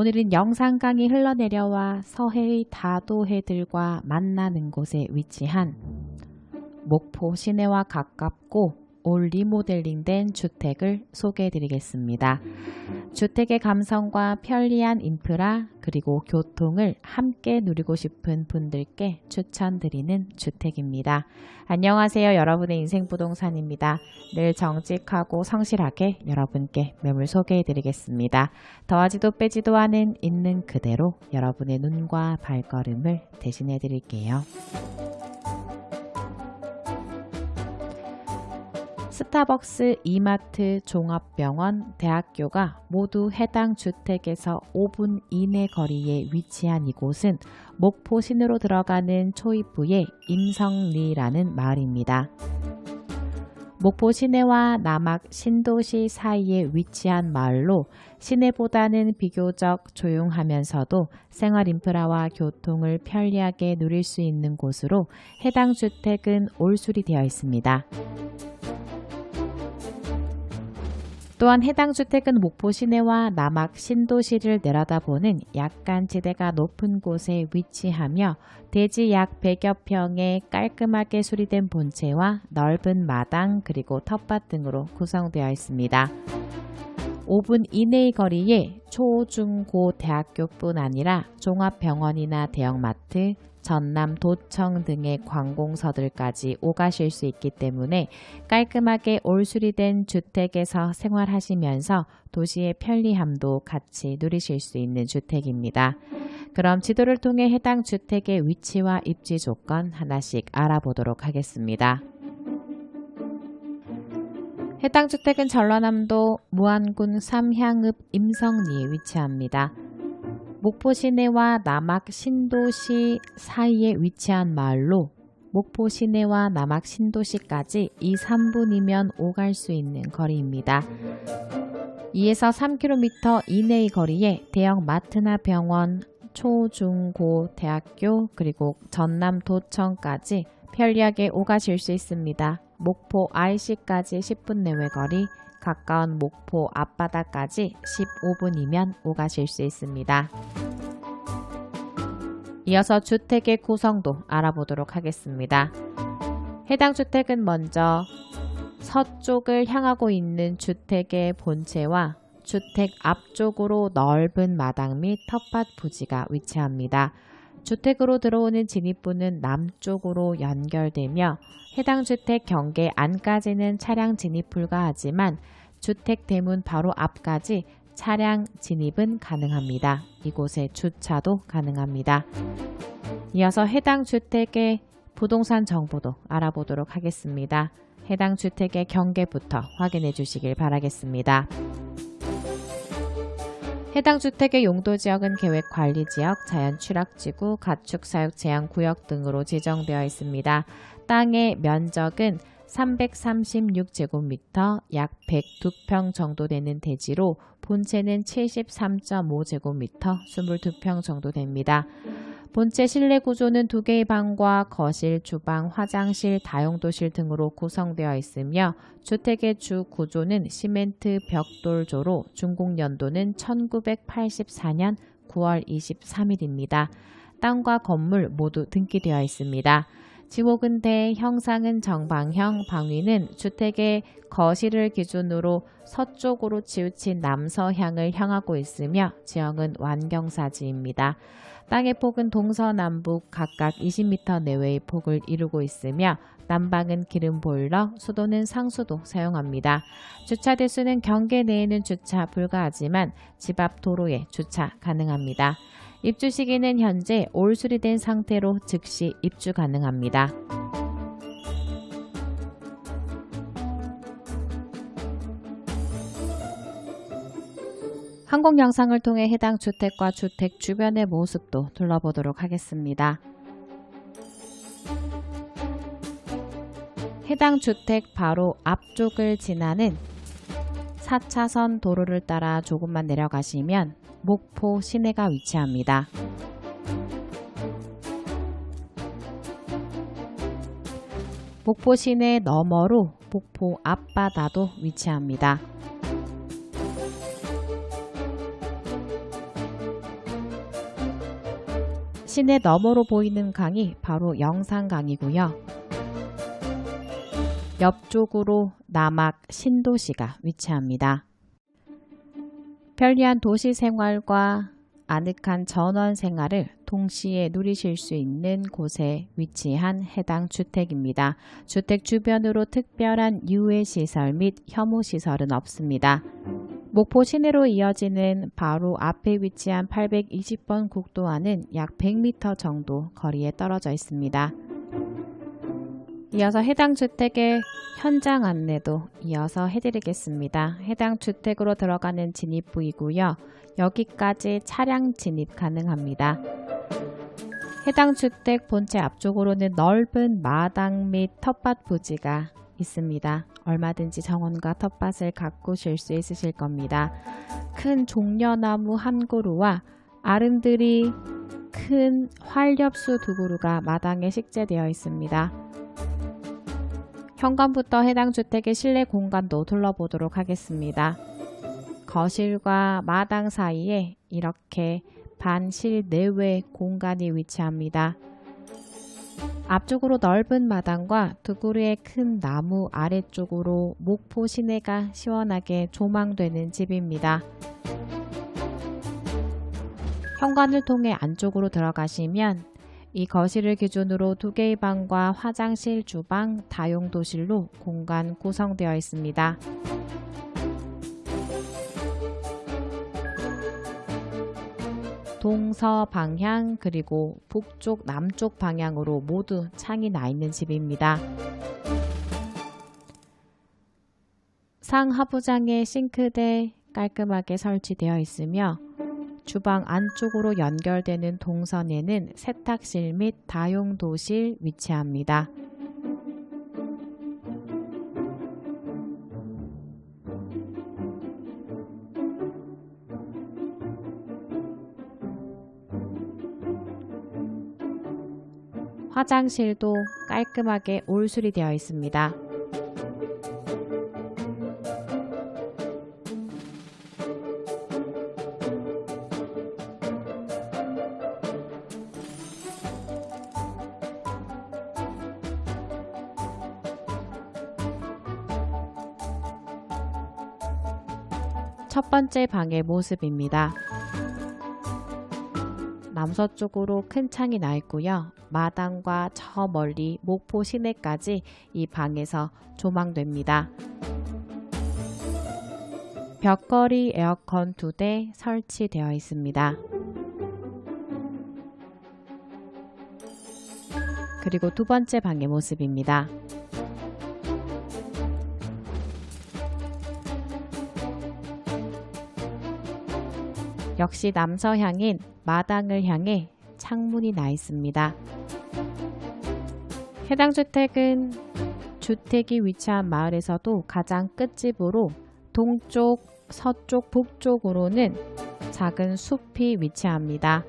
오늘은 영산강이 흘러내려와 서해의 다도해들과 만나는 곳에 위치한 목포 시내와 가깝고 올 리모델링된 주택을 소개해 드리겠습니다. 주택의 감성과 편리한 인프라 그리고 교통을 함께 누리고 싶은 분들께 추천드리는 주택입니다. 안녕하세요. 여러분의 인생 부동산입니다. 늘 정직하고 성실하게 여러분께 매물 소개해 드리겠습니다. 더하지도 빼지도 않은 있는 그대로 여러분의 눈과 발걸음을 대신해 드릴게요. 스타벅스, 이마트, 종합병원, 대학교가 모두 해당 주택에서 5분 이내 거리에 위치한 이곳은 목포 시내로 들어가는 초입부의 임성리라는 마을입니다. 목포 시내와 남악 신도시 사이에 위치한 마을로 시내보다는 비교적 조용하면서도 생활 인프라와 교통을 편리하게 누릴 수 있는 곳으로 해당 주택은 올수리 되어 있습니다. 또한 해당 주택은 목포 시내와 남악 신도시를 내려다보는 약간 지대가 높은 곳에 위치하며 대지 약 100여 평의 깔끔하게 수리된 본체와 넓은 마당 그리고 텃밭 등으로 구성되어 있습니다. 5분 이내의 거리에 초, 중, 고 대학교뿐 아니라 종합병원이나 대형마트, 전남 도청 등의 관공서들까지 오가실 수 있기 때문에 깔끔하게 올수리된 주택에서 생활하시면서 도시의 편리함도 같이 누리실 수 있는 주택입니다. 그럼 지도를 통해 해당 주택의 위치와 입지 조건 하나씩 알아보도록 하겠습니다. 해당 주택은 전라남도 무안군 삼향읍 임성리에 위치합니다. 목포 시내와 남악 신도시 사이에 위치한 마을로 목포 시내와 남악 신도시까지 2, 3분이면 오갈 수 있는 거리입니다. 2에서 3km 이내의 거리에 대형 마트나 병원, 초, 중, 고, 대학교, 그리고 전남 도청까지 편리하게 오가실 수 있습니다. 목포 IC까지 10분 내외 거리, 가까운 목포 앞바다까지 15분이면 오가실 수 있습니다. 이어서 주택의 구성도 알아보도록 하겠습니다. 해당 주택은 먼저 서쪽을 향하고 있는 주택의 본체와 주택 앞쪽으로 넓은 마당 및 텃밭 부지가 위치합니다. 주택으로 들어오는 진입부는 남쪽으로 연결되며 해당 주택 경계 안까지는 차량 진입 불가하지만 주택 대문 바로 앞까지 차량 진입은 가능합니다. 이곳에 주차도 가능합니다. 이어서 해당 주택의 부동산 정보도 알아보도록 하겠습니다. 해당 주택의 경계부터 확인해 주시길 바라겠습니다. 해당 주택의 용도 지역은 계획 관리 지역, 자연 취락지구, 가축 사육 제한 구역 등으로 지정되어 있습니다. 땅의 면적은 336제곱미터, 약 102평 정도 되는 대지로 본체는 73.5제곱미터, 22평 정도 됩니다. 본체 실내 구조는 두 개의 방과 거실, 주방, 화장실, 다용도실 등으로 구성되어 있으며 주택의 주 구조는 시멘트 벽돌조로 준공 연도는 1984년 9월 23일입니다. 땅과 건물 모두 등기되어 있습니다. 지목은 대 형상은 정방형, 방위는 주택의 거실을 기준으로 서쪽으로 치우친 남서향을 향하고 있으며 지형은 완경사지입니다. 땅의 폭은 동서남북 각각 20m 내외의 폭을 이루고 있으며 난방은 기름 보일러, 수도는 상수도 사용합니다. 주차 대수는 경계 내에는 주차 불가하지만 집 앞 도로에 주차 가능합니다. 입주 시기는 현재 올 수리된 상태로 즉시 입주 가능합니다. 항공 영상을 통해 해당 주택과 주택 주변의 모습도 둘러보도록 하겠습니다. 해당 주택 바로 앞쪽을 지나는 4차선 도로를 따라 조금만 내려가시면 목포 시내가 위치합니다. 목포 시내 너머로 목포 앞바다도 위치합니다. 시내 너머로 보이는 강이 바로 영산강이고요. 옆쪽으로 남악 신도시가 위치합니다. 편리한 도시 생활과 아늑한 전원 생활을 동시에 누리실 수 있는 곳에 위치한 해당 주택입니다. 주택 주변으로 특별한 유해 시설 및 혐오 시설은 없습니다. 목포 시내로 이어지는 바로 앞에 위치한 820번 국도와는 약 100m 정도 거리에 떨어져 있습니다. 이어서 해당 주택의 현장 안내도 이어서 해드리겠습니다. 해당 주택으로 들어가는 진입부이고요. 여기까지 차량 진입 가능합니다. 해당 주택 본체 앞쪽으로는 넓은 마당 및 텃밭 부지가 있습니다. 얼마든지 정원과 텃밭을 가꾸실 수 있으실 겁니다. 큰 종려나무 한 그루와 아름드리 큰 활엽수 두 그루가 마당에 식재되어 있습니다. 현관부터 해당 주택의 실내 공간도 둘러보도록 하겠습니다. 거실과 마당 사이에 이렇게 반실 내외 공간이 위치합니다. 앞쪽으로 넓은 마당과 두 그루의 큰 나무 아래쪽으로 목포 시내가 시원하게 조망되는 집입니다. 현관을 통해 안쪽으로 들어가시면 이 거실을 기준으로 두 개의 방과 화장실, 주방, 다용 도실로 공간 구성되어 있습니다. 동서 방향 그리고 북쪽 남쪽 방향으로 모두 창이 나 있는 집입니다. 상하부장에 싱크대 깔끔하게 설치되어 있으며 주방 안쪽으로 연결되는 동선에는 세탁실 및 다용도실 위치합니다. 화장실도 깔끔하게 올수리 되어 있습니다. 첫 번째 방의 모습입니다. 남서쪽으로 큰 창이 나 있고요. 마당과 저 멀리 목포 시내까지 이 방에서 조망됩니다. 벽걸이 에어컨 두 대 설치되어 있습니다. 그리고 두 번째 방의 모습입니다. 역시 남서향인 마당을 향해 창문이 나 있습니다. 해당 주택은 주택이 위치한 마을에서도 가장 끝집으로 동쪽, 서쪽, 북쪽으로는 작은 숲이 위치합니다.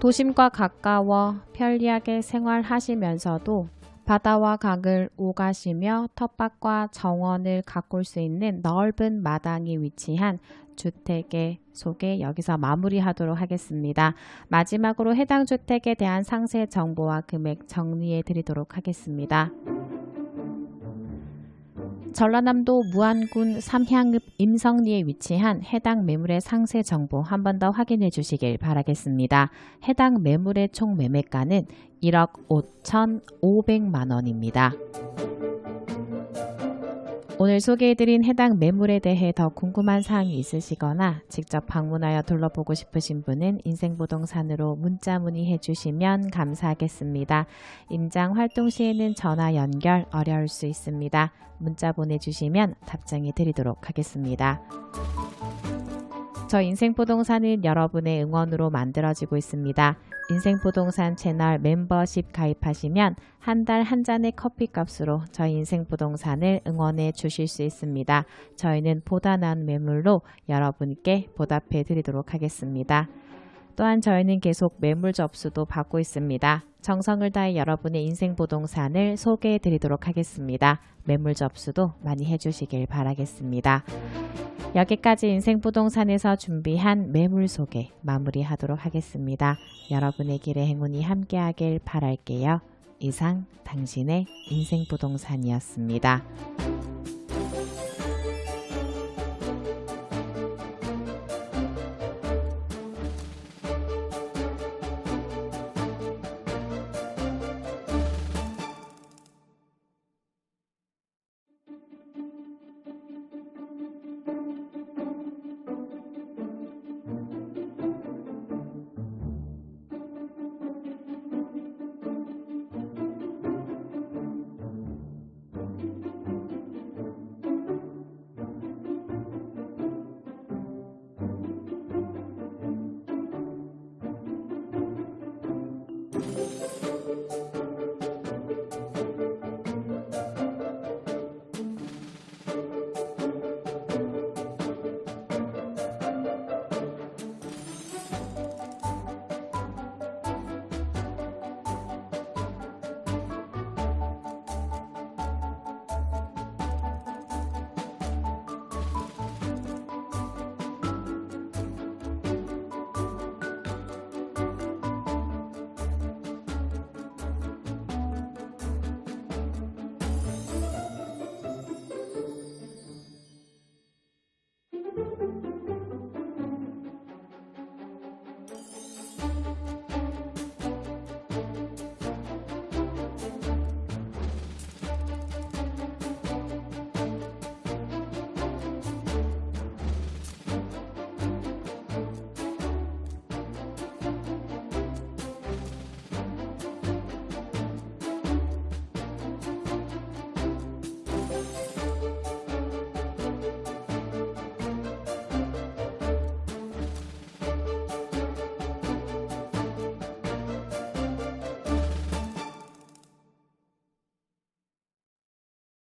도심과 가까워 편리하게 생활하시면서도 바다와 강을 오가시며 텃밭과 정원을 가꿀 수 있는 넓은 마당이 위치한 주택의 소개 여기서 마무리하도록 하겠습니다. 마지막으로 해당 주택에 대한 상세 정보와 금액 정리해 드리도록 하겠습니다. 전라남도 무안군 삼향읍 임성리에 위치한 해당 매물의 상세 정보 한 번 더 확인해 주시길 바라겠습니다. 해당 매물의 총 매매가는 1억 5,500만 원입니다. 오늘 소개해드린 해당 매물에 대해 더 궁금한 사항이 있으시거나 직접 방문하여 둘러보고 싶으신 분은 인생부동산으로 문자 문의해 주시면 감사하겠습니다. 임장 활동 시에는 전화 연결 어려울 수 있습니다. 문자 보내주시면 답장해 드리도록 하겠습니다. 저 인생부동산은 여러분의 응원으로 만들어지고 있습니다. 인생부동산 채널 멤버십 가입하시면 한달한 잔의 커피 값으로 저희 인생부동산을 응원해 주실 수 있습니다. 저희는 보다 나은 매물로 여러분께 보답해 드리도록 하겠습니다. 또한 저희는 계속 매물 접수도 받고 있습니다. 정성을 다해 여러분의 인생 부동산을 소개해 드리도록 하겠습니다. 매물 접수도 많이 해주시길 바라겠습니다. 여기까지 인생 부동산에서 준비한 매물 소개 마무리하도록 하겠습니다. 여러분의 길에 행운이 함께하길 바랄게요. 이상 당신의 인생 부동산이었습니다.